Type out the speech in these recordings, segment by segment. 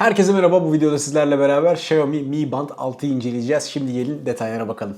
Herkese merhaba. Bu videoda sizlerle beraber Xiaomi Mi Band 6'yı inceleyeceğiz. Şimdi gelin detaylara bakalım.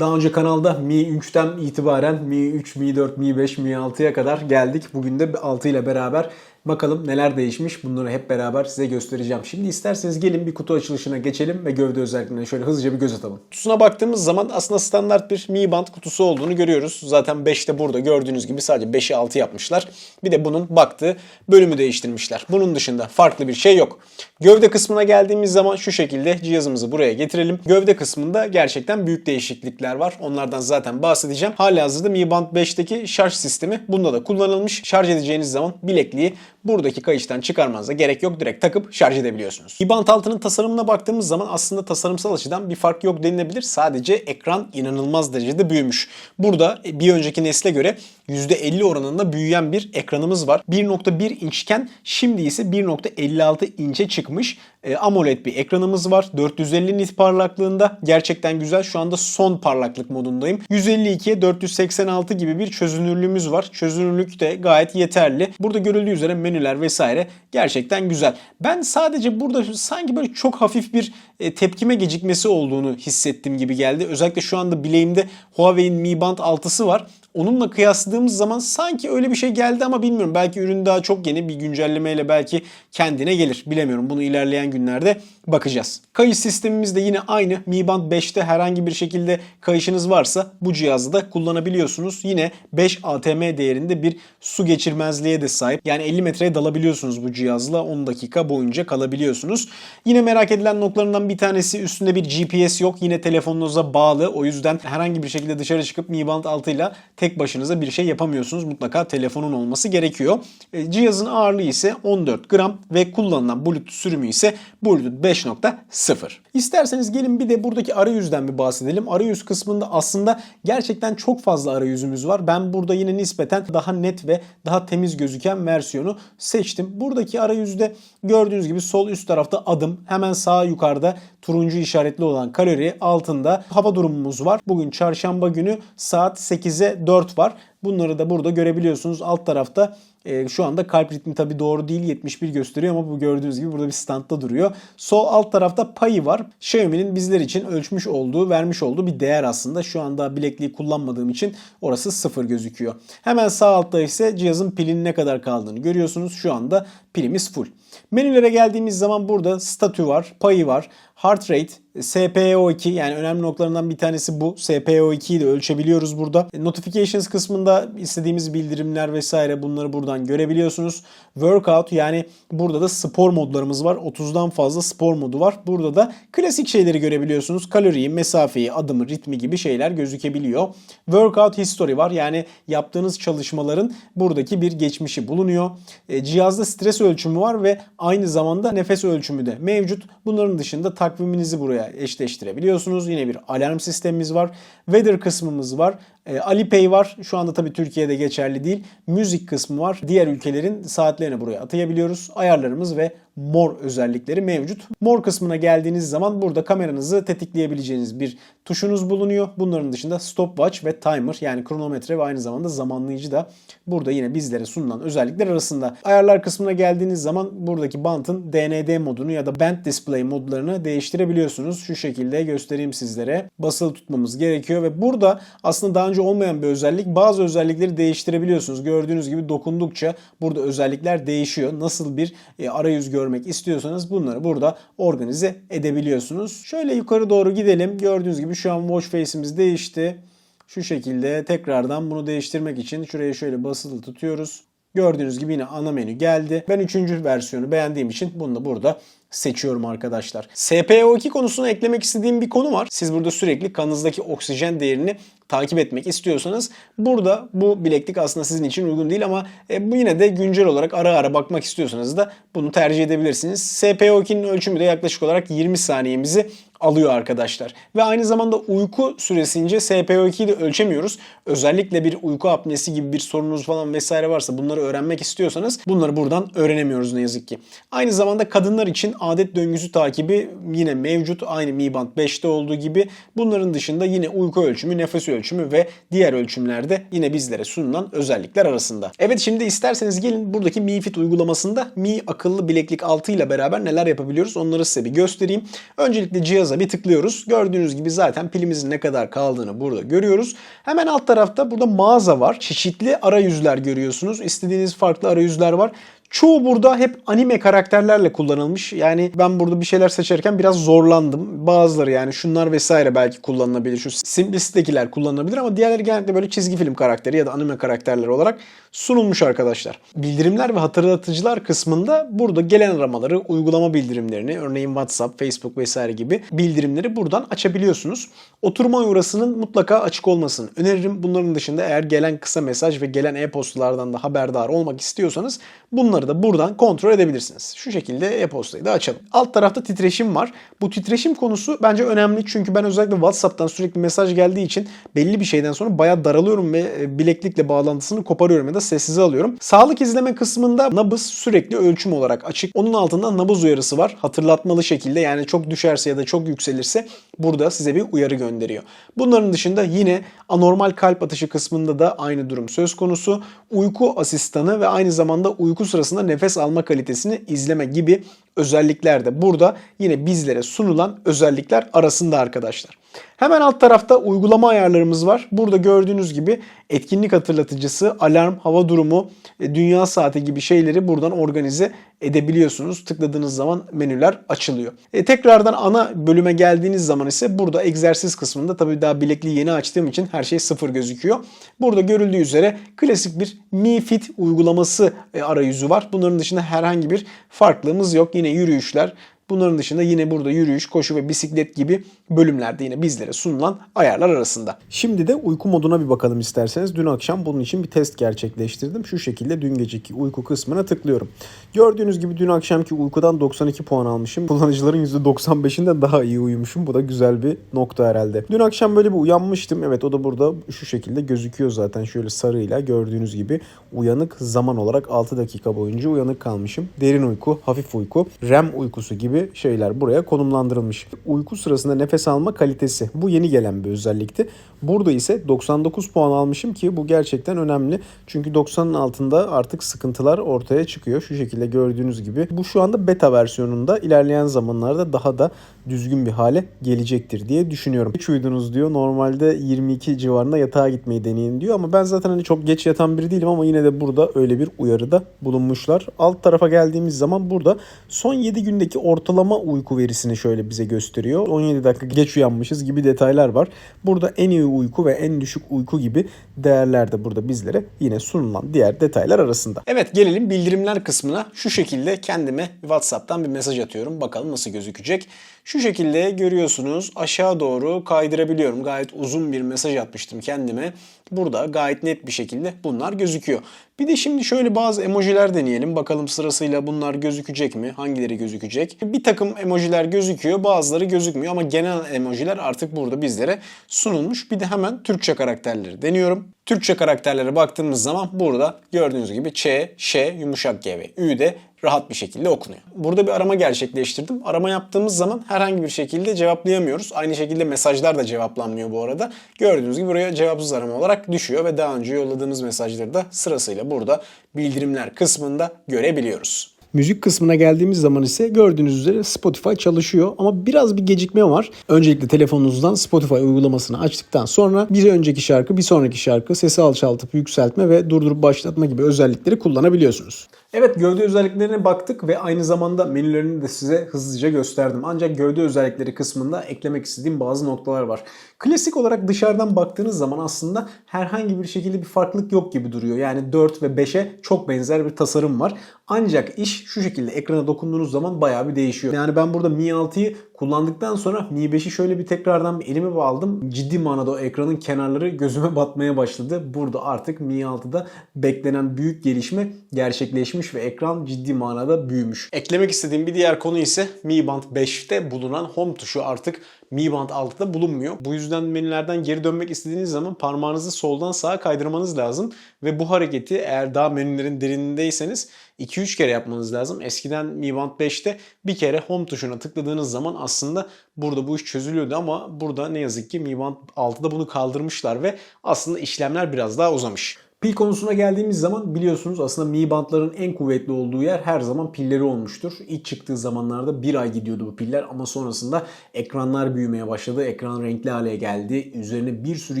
Daha önce kanalda Mi 3'ten itibaren Mi 3, Mi 4, Mi 5, Mi 6'ya kadar geldik. Bugün de 6 ile beraber bakalım neler değişmiş. Bunları hep beraber size göstereceğim. Şimdi isterseniz gelin bir kutu açılışına geçelim ve gövde özelliklerine şöyle hızlıca bir göz atalım. Kutusuna baktığımız zaman aslında standart bir Mi Band kutusu olduğunu görüyoruz. Zaten 5 de burada gördüğünüz gibi sadece 5'i 6 yapmışlar. Bir de bunun baktığı bölümü değiştirmişler. Bunun dışında farklı bir şey yok. Gövde kısmına geldiğimiz zaman şu şekilde cihazımızı buraya getirelim. Gövde kısmında gerçekten büyük değişiklikler var. Onlardan zaten bahsedeceğim. Halihazırda Mi Band 5'teki şarj sistemi bunda da kullanılmış. Şarj edeceğiniz zaman bilekliği buradaki kayıştan çıkarmanıza gerek yok. Direkt takıp şarj edebiliyorsunuz. Mi Band 6'nın tasarımına baktığımız zaman aslında tasarımsal açıdan bir fark yok denilebilir. Sadece ekran inanılmaz derecede büyümüş. Burada bir önceki nesle göre %50 oranında büyüyen bir ekranımız var. 1.1 inçken şimdi ise 1.56 inçe çıkmış. E, AMOLED bir ekranımız var. 450 nit parlaklığında. Gerçekten güzel. Şu anda son parlaklık modundayım. 152'ye 486 gibi bir çözünürlüğümüz var. Çözünürlük de gayet yeterli. Burada görüldüğü üzere menüler vesaire gerçekten güzel. Ben sadece burada sanki böyle çok hafif bir e, tepkime gecikmesi olduğunu hissettim gibi geldi. Özellikle şu anda bileğimde Huawei'in Mi Band 6'sı var. Onunla kıyasladığımız zaman sanki öyle bir şey geldi ama bilmiyorum. Belki ürün daha çok yeni bir güncellemeyle belki kendine gelir. Bilemiyorum. Bunu ilerleyen günlerde bakacağız. Kayış sistemimiz de yine aynı. Mi Band 5'te herhangi bir şekilde kayışınız varsa bu cihazı da kullanabiliyorsunuz. Yine 5 ATM değerinde bir su geçirmezliğe de sahip. Yani 50 metreye dalabiliyorsunuz bu cihazla. 10 dakika boyunca kalabiliyorsunuz. Yine merak edilen noktalarından bir tanesi üstünde bir GPS yok. Yine telefonunuza bağlı. O yüzden herhangi bir şekilde dışarı çıkıp Mi Band 6 ile tek başınıza bir şey yapamıyorsunuz. Mutlaka telefonun olması gerekiyor. E, cihazın ağırlığı ise 14 gram ve kullanılan Bluetooth sürümü ise Bluetooth 5.0. İsterseniz gelin bir de buradaki arayüzden bir bahsedelim. Arayüz kısmında aslında gerçekten çok fazla arayüzümüz var. Ben burada yine nispeten daha net ve daha temiz gözüken versiyonu seçtim. Buradaki arayüzde gördüğünüz gibi sol üst tarafta adım, hemen sağ yukarıda turuncu işaretli olan kalori altında hava durumumuz var. Bugün çarşamba günü saat 8'e 4 var. Bunları da burada görebiliyorsunuz. Alt tarafta e, şu anda kalp ritmi tabi doğru değil 71 gösteriyor ama bu gördüğünüz gibi burada bir standta duruyor. Sol alt tarafta payı var. Xiaomi'nin bizler için ölçmüş olduğu, vermiş olduğu bir değer aslında. Şu anda bilekliği kullanmadığım için orası sıfır gözüküyor. Hemen sağ altta ise cihazın pilinin ne kadar kaldığını görüyorsunuz. Şu anda pilimiz full. Menülere geldiğimiz zaman burada statü var, payı var, heart rate, SPO2 yani önemli noktalarından bir tanesi bu. SPO2'yi de ölçebiliyoruz burada. Notifications kısmında istediğimiz bildirimler vesaire bunları buradan görebiliyorsunuz. Workout yani burada da spor modlarımız var. 30'dan fazla spor modu var. Burada da klasik şeyleri görebiliyorsunuz. Kaloriyi, mesafeyi, adımı, ritmi gibi şeyler gözükebiliyor. Workout history var. Yani yaptığınız çalışmaların buradaki bir geçmişi bulunuyor. E, cihazda stres ölçümü var ve aynı zamanda nefes ölçümü de mevcut. Bunların dışında takviminizi buraya eşleştirebiliyorsunuz. Yine bir alarm sistemimiz var. Weather kısmımız var. E, Alipay var. Şu anda tabii Türkiye'de geçerli değil. Müzik kısmı var. Diğer ülkelerin saatlerini buraya atayabiliyoruz. Ayarlarımız ve mor özellikleri mevcut. Mor kısmına geldiğiniz zaman burada kameranızı tetikleyebileceğiniz bir tuşunuz bulunuyor. Bunların dışında stopwatch ve timer yani kronometre ve aynı zamanda zamanlayıcı da burada yine bizlere sunulan özellikler arasında. Ayarlar kısmına geldiğiniz zaman buradaki bantın DND modunu ya da band display modlarını değiştirebiliyorsunuz. Şu şekilde göstereyim sizlere. Basılı tutmamız gerekiyor ve burada aslında daha önce olmayan bir özellik. Bazı özellikleri değiştirebiliyorsunuz. Gördüğünüz gibi dokundukça burada özellikler değişiyor. Nasıl bir e, arayüz görmek istiyorsanız bunları burada organize edebiliyorsunuz. Şöyle yukarı doğru gidelim. Gördüğünüz gibi şu an watch face'imiz değişti. Şu şekilde tekrardan bunu değiştirmek için şuraya şöyle basılı tutuyoruz. Gördüğünüz gibi yine ana menü geldi. Ben üçüncü versiyonu beğendiğim için bunu da burada seçiyorum arkadaşlar. SPO2 konusuna eklemek istediğim bir konu var. Siz burada sürekli kanınızdaki oksijen değerini takip etmek istiyorsanız burada bu bileklik aslında sizin için uygun değil ama e, bu yine de güncel olarak ara ara bakmak istiyorsanız da bunu tercih edebilirsiniz. SPO2'nin ölçümü de yaklaşık olarak 20 saniyemizi alıyor arkadaşlar. Ve aynı zamanda uyku süresince SPO2'yi de ölçemiyoruz. Özellikle bir uyku apnesi gibi bir sorunuz falan vesaire varsa bunları öğrenmek istiyorsanız bunları buradan öğrenemiyoruz ne yazık ki. Aynı zamanda kadınlar için adet döngüsü takibi yine mevcut. Aynı Mi Band 5'te olduğu gibi. Bunların dışında yine uyku ölçümü, nefes ölçümü ve diğer ölçümlerde yine bizlere sunulan özellikler arasında. Evet şimdi isterseniz gelin buradaki Mi Fit uygulamasında Mi akıllı bileklik 6 ile beraber neler yapabiliyoruz onları size bir göstereyim. Öncelikle cihaza bir tıklıyoruz. Gördüğünüz gibi zaten pilimizin ne kadar kaldığını burada görüyoruz. Hemen alt tarafta burada mağaza var. Çeşitli arayüzler görüyorsunuz. İstediğiniz farklı arayüzler var. Çoğu burada hep anime karakterlerle kullanılmış. Yani ben burada bir şeyler seçerken biraz zorlandım. Bazıları yani şunlar vesaire belki kullanılabilir. Şu Simplicity'dekiler kullanılabilir ama diğerleri genellikle böyle çizgi film karakteri ya da anime karakterleri olarak sunulmuş arkadaşlar. Bildirimler ve hatırlatıcılar kısmında burada gelen aramaları, uygulama bildirimlerini, örneğin WhatsApp, Facebook vesaire gibi bildirimleri buradan açabiliyorsunuz. Oturma uğrasının mutlaka açık olmasını öneririm. Bunların dışında eğer gelen kısa mesaj ve gelen e-postalardan da haberdar olmak istiyorsanız bunları da buradan kontrol edebilirsiniz. Şu şekilde e-postayı da açalım. Alt tarafta titreşim var. Bu titreşim konusu bence önemli çünkü ben özellikle WhatsApp'tan sürekli mesaj geldiği için belli bir şeyden sonra bayağı daralıyorum ve e, bileklikle bağlantısını koparıyorum ya da sessize alıyorum. Sağlık izleme kısmında nabız sürekli ölçüm olarak açık. Onun altında nabız uyarısı var. Hatırlatmalı şekilde yani çok düşerse ya da çok yükselirse burada size bir uyarı gönderiyor. Bunların dışında yine anormal kalp atışı kısmında da aynı durum söz konusu. Uyku asistanı ve aynı zamanda uyku sırasında nefes alma kalitesini izleme gibi özellikler de burada yine bizlere sunulan özellikler arasında arkadaşlar. Hemen alt tarafta uygulama ayarlarımız var. Burada gördüğünüz gibi etkinlik hatırlatıcısı, alarm, hava durumu, e, dünya saati gibi şeyleri buradan organize edebiliyorsunuz. Tıkladığınız zaman menüler açılıyor. E, tekrardan ana bölüme geldiğiniz zaman ise burada egzersiz kısmında tabii daha bilekliği yeni açtığım için her şey sıfır gözüküyor. Burada görüldüğü üzere klasik bir Mi Fit uygulaması e, arayüzü var. Bunların dışında herhangi bir farklılığımız yok. Yine yürüyüşler, Bunların dışında yine burada yürüyüş, koşu ve bisiklet gibi bölümlerde yine bizlere sunulan ayarlar arasında. Şimdi de uyku moduna bir bakalım isterseniz. Dün akşam bunun için bir test gerçekleştirdim. Şu şekilde dün geceki uyku kısmına tıklıyorum. Gördüğünüz gibi dün akşamki uykudan 92 puan almışım. Kullanıcıların %95'inden daha iyi uyumuşum. Bu da güzel bir nokta herhalde. Dün akşam böyle bir uyanmıştım. Evet o da burada şu şekilde gözüküyor zaten şöyle sarıyla gördüğünüz gibi uyanık zaman olarak 6 dakika boyunca uyanık kalmışım. Derin uyku, hafif uyku, REM uykusu gibi şeyler buraya konumlandırılmış. Uyku sırasında nefes alma kalitesi. Bu yeni gelen bir özellikti. Burada ise 99 puan almışım ki bu gerçekten önemli. Çünkü 90'ın altında artık sıkıntılar ortaya çıkıyor. Şu şekilde gördüğünüz gibi. Bu şu anda beta versiyonunda ilerleyen zamanlarda daha da düzgün bir hale gelecektir diye düşünüyorum. Hiç uyudunuz diyor. Normalde 22 civarında yatağa gitmeyi deneyin diyor ama ben zaten hani çok geç yatan biri değilim ama yine de burada öyle bir uyarıda bulunmuşlar. Alt tarafa geldiğimiz zaman burada son 7 gündeki ortalama uyku verisini şöyle bize gösteriyor. 17 dakika geç uyanmışız gibi detaylar var. Burada en iyi uyku ve en düşük uyku gibi değerler de burada bizlere yine sunulan diğer detaylar arasında. Evet gelelim bildirimler kısmına. Şu şekilde kendime WhatsApp'tan bir mesaj atıyorum. Bakalım nasıl gözükecek. Şu şekilde görüyorsunuz aşağı doğru kaydırabiliyorum. Gayet uzun bir mesaj atmıştım kendime. Burada gayet net bir şekilde bunlar gözüküyor. Bir de şimdi şöyle bazı emojiler deneyelim. Bakalım sırasıyla bunlar gözükecek mi? Hangileri gözükecek? Bir takım emojiler gözüküyor bazıları gözükmüyor ama genel emojiler artık burada bizlere sunulmuş. Bir de hemen Türkçe karakterleri deniyorum. Türkçe karakterlere baktığımız zaman burada gördüğünüz gibi Ç, Ş, yumuşak G ve Ü de rahat bir şekilde okunuyor. Burada bir arama gerçekleştirdim. Arama yaptığımız zaman herhangi bir şekilde cevaplayamıyoruz. Aynı şekilde mesajlar da cevaplanmıyor bu arada. Gördüğünüz gibi buraya cevapsız arama olarak düşüyor ve daha önce yolladığımız mesajları da sırasıyla burada bildirimler kısmında görebiliyoruz. Müzik kısmına geldiğimiz zaman ise gördüğünüz üzere Spotify çalışıyor ama biraz bir gecikme var. Öncelikle telefonunuzdan Spotify uygulamasını açtıktan sonra bir önceki şarkı, bir sonraki şarkı sesi alçaltıp yükseltme ve durdurup başlatma gibi özellikleri kullanabiliyorsunuz. Evet gövde özelliklerine baktık ve aynı zamanda menülerini de size hızlıca gösterdim. Ancak gövde özellikleri kısmında eklemek istediğim bazı noktalar var. Klasik olarak dışarıdan baktığınız zaman aslında herhangi bir şekilde bir farklılık yok gibi duruyor. Yani 4 ve 5'e çok benzer bir tasarım var. Ancak iş şu şekilde ekrana dokunduğunuz zaman bayağı bir değişiyor. Yani ben burada Mi 6'yı Kullandıktan sonra Mi 5'i şöyle bir tekrardan elime bağladım. Ciddi manada o ekranın kenarları gözüme batmaya başladı. Burada artık Mi 6'da beklenen büyük gelişme gerçekleşmiş ve ekran ciddi manada büyümüş. Eklemek istediğim bir diğer konu ise Mi Band 5'te bulunan home tuşu artık Mi Band 6'da bulunmuyor. Bu yüzden menülerden geri dönmek istediğiniz zaman parmağınızı soldan sağa kaydırmanız lazım. Ve bu hareketi eğer daha menülerin derinlindeyseniz 2-3 kere yapmanız lazım. Eskiden Mi Band 5'te bir kere home tuşuna tıkladığınız zaman aslında burada bu iş çözülüyordu ama burada ne yazık ki Mi Band 6'da bunu kaldırmışlar ve aslında işlemler biraz daha uzamış. Pil konusuna geldiğimiz zaman biliyorsunuz aslında Mi Band'ların en kuvvetli olduğu yer her zaman pilleri olmuştur. İlk çıktığı zamanlarda bir ay gidiyordu bu piller ama sonrasında ekranlar büyümeye başladı. Ekran renkli hale geldi. Üzerine bir sürü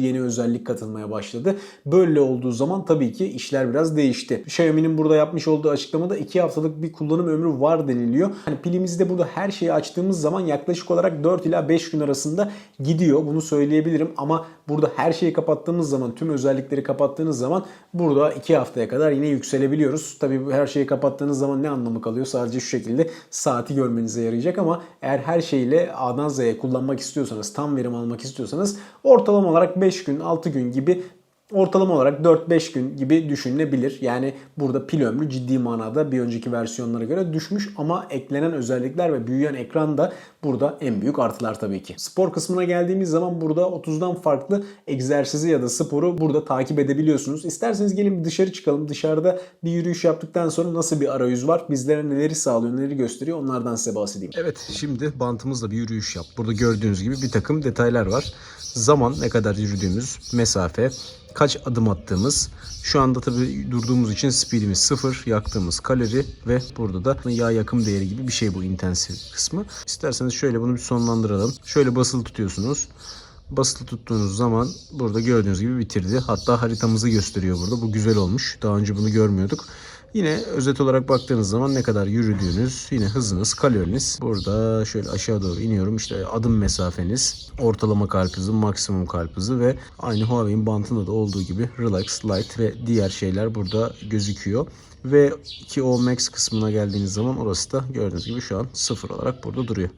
yeni özellik katılmaya başladı. Böyle olduğu zaman tabii ki işler biraz değişti. Xiaomi'nin burada yapmış olduğu açıklamada 2 haftalık bir kullanım ömrü var deniliyor. Hani pilimizde burada her şeyi açtığımız zaman yaklaşık olarak 4 ila 5 gün arasında gidiyor. Bunu söyleyebilirim ama burada her şeyi kapattığımız zaman tüm özellikleri kapattığınız zaman burada 2 haftaya kadar yine yükselebiliyoruz. Tabii bu her şeyi kapattığınız zaman ne anlamı kalıyor? Sadece şu şekilde saati görmenize yarayacak ama eğer her şeyle A'dan Z'ye kullanmak istiyorsanız, tam verim almak istiyorsanız ortalama olarak 5 gün, 6 gün gibi ortalama olarak 4-5 gün gibi düşünülebilir. Yani burada pil ömrü ciddi manada bir önceki versiyonlara göre düşmüş ama eklenen özellikler ve büyüyen ekran da burada en büyük artılar tabii ki. Spor kısmına geldiğimiz zaman burada 30'dan farklı egzersizi ya da sporu burada takip edebiliyorsunuz. İsterseniz gelin dışarı çıkalım. Dışarıda bir yürüyüş yaptıktan sonra nasıl bir arayüz var? Bizlere neleri sağlıyor, neleri gösteriyor? Onlardan size bahsedeyim. Evet şimdi bantımızla bir yürüyüş yap. Burada gördüğünüz gibi bir takım detaylar var. Zaman ne kadar yürüdüğümüz, mesafe, kaç adım attığımız. Şu anda tabi durduğumuz için speedimiz sıfır, yaktığımız kalori ve burada da yağ yakım değeri gibi bir şey bu intensif kısmı. İsterseniz şöyle bunu bir sonlandıralım. Şöyle basılı tutuyorsunuz. Basılı tuttuğunuz zaman burada gördüğünüz gibi bitirdi. Hatta haritamızı gösteriyor burada. Bu güzel olmuş. Daha önce bunu görmüyorduk. Yine özet olarak baktığınız zaman ne kadar yürüdüğünüz, yine hızınız, kaloriniz. Burada şöyle aşağı doğru iniyorum. İşte adım mesafeniz, ortalama kalp hızı, maksimum kalp hızı ve aynı Huawei'in bantında da olduğu gibi Relax, Light ve diğer şeyler burada gözüküyor. Ve 2O Max kısmına geldiğiniz zaman orası da gördüğünüz gibi şu an sıfır olarak burada duruyor.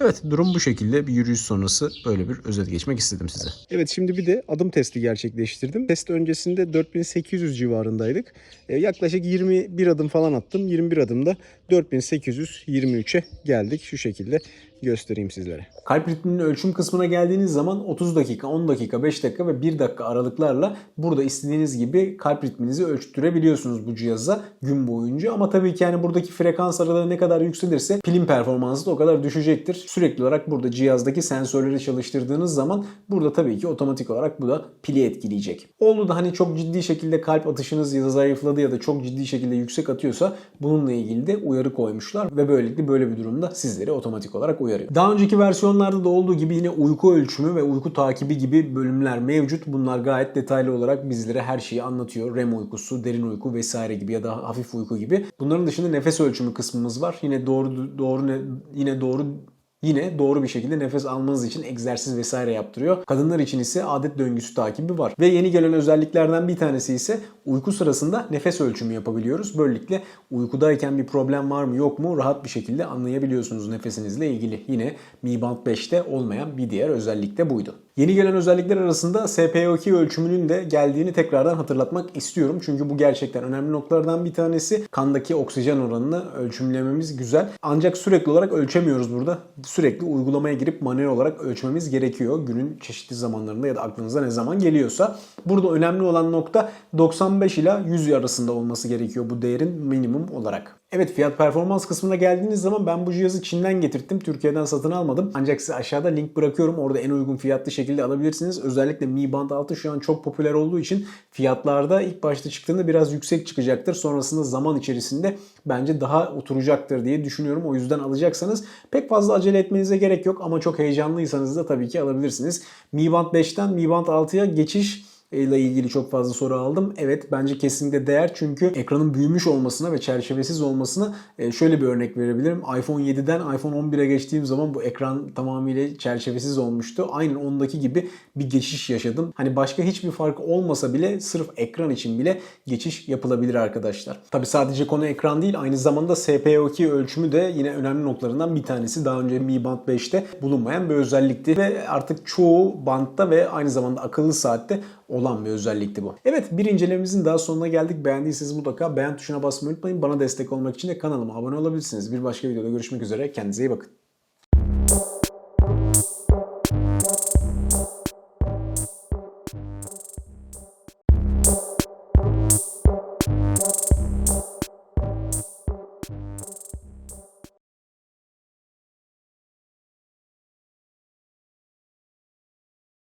Evet durum bu şekilde bir yürüyüş sonrası böyle bir özet geçmek istedim size. Evet şimdi bir de adım testi gerçekleştirdim. Test öncesinde 4800 civarındaydık. Ee, yaklaşık 21 adım falan attım. 21 adımda 4823'e geldik. Şu şekilde göstereyim sizlere. Kalp ritminin ölçüm kısmına geldiğiniz zaman 30 dakika, 10 dakika, 5 dakika ve 1 dakika aralıklarla burada istediğiniz gibi kalp ritminizi ölçtürebiliyorsunuz bu cihaza gün boyunca. Ama tabii ki yani buradaki frekans aralığı ne kadar yükselirse pilin performansı da o kadar düşecektir. Sürekli olarak burada cihazdaki sensörleri çalıştırdığınız zaman burada tabii ki otomatik olarak bu da pili etkileyecek. Oldu da hani çok ciddi şekilde kalp atışınız ya da zayıfladı ya da çok ciddi şekilde yüksek atıyorsa bununla ilgili de uyarı koymuşlar ve böylelikle böyle bir durumda sizleri otomatik olarak uyarıyor. Daha önceki versiyonlarda da olduğu gibi yine uyku ölçümü ve uyku takibi gibi bölümler mevcut. Bunlar gayet detaylı olarak bizlere her şeyi anlatıyor. REM uykusu, derin uyku vesaire gibi ya da hafif uyku gibi. Bunların dışında nefes ölçümü kısmımız var. Yine doğru doğru yine doğru Yine doğru bir şekilde nefes almanız için egzersiz vesaire yaptırıyor. Kadınlar için ise adet döngüsü takibi var. Ve yeni gelen özelliklerden bir tanesi ise uyku sırasında nefes ölçümü yapabiliyoruz. Böylelikle uykudayken bir problem var mı yok mu rahat bir şekilde anlayabiliyorsunuz nefesinizle ilgili. Yine Mi Band 5'te olmayan bir diğer özellik de buydu. Yeni gelen özellikler arasında SpO2 ölçümünün de geldiğini tekrardan hatırlatmak istiyorum. Çünkü bu gerçekten önemli noktalardan bir tanesi. Kandaki oksijen oranını ölçümlememiz güzel. Ancak sürekli olarak ölçemiyoruz burada. Sürekli uygulamaya girip manuel olarak ölçmemiz gerekiyor. Günün çeşitli zamanlarında ya da aklınıza ne zaman geliyorsa. Burada önemli olan nokta 95 ila 100 arasında olması gerekiyor bu değerin minimum olarak. Evet fiyat performans kısmına geldiğiniz zaman ben bu cihazı Çin'den getirttim. Türkiye'den satın almadım. Ancak size aşağıda link bırakıyorum. Orada en uygun fiyatlı şekilde alabilirsiniz. Özellikle Mi Band 6 şu an çok popüler olduğu için fiyatlarda ilk başta çıktığında biraz yüksek çıkacaktır. Sonrasında zaman içerisinde bence daha oturacaktır diye düşünüyorum. O yüzden alacaksanız pek fazla acele etmenize gerek yok ama çok heyecanlıysanız da tabii ki alabilirsiniz. Mi Band 5'ten Mi Band 6'ya geçiş ile ilgili çok fazla soru aldım. Evet bence kesinlikle değer çünkü ekranın büyümüş olmasına ve çerçevesiz olmasına e, şöyle bir örnek verebilirim. iPhone 7'den iPhone 11'e geçtiğim zaman bu ekran tamamıyla çerçevesiz olmuştu. Aynen ondaki gibi bir geçiş yaşadım. Hani başka hiçbir fark olmasa bile sırf ekran için bile geçiş yapılabilir arkadaşlar. Tabi sadece konu ekran değil aynı zamanda SPO2 ölçümü de yine önemli noktalarından bir tanesi. Daha önce Mi Band 5'te bulunmayan bir özellikti ve artık çoğu bantta ve aynı zamanda akıllı saatte olan bir özellikti bu. Evet bir incelememizin daha sonuna geldik. Beğendiyseniz mutlaka beğen tuşuna basmayı unutmayın. Bana destek olmak için de kanalıma abone olabilirsiniz. Bir başka videoda görüşmek üzere. Kendinize iyi bakın.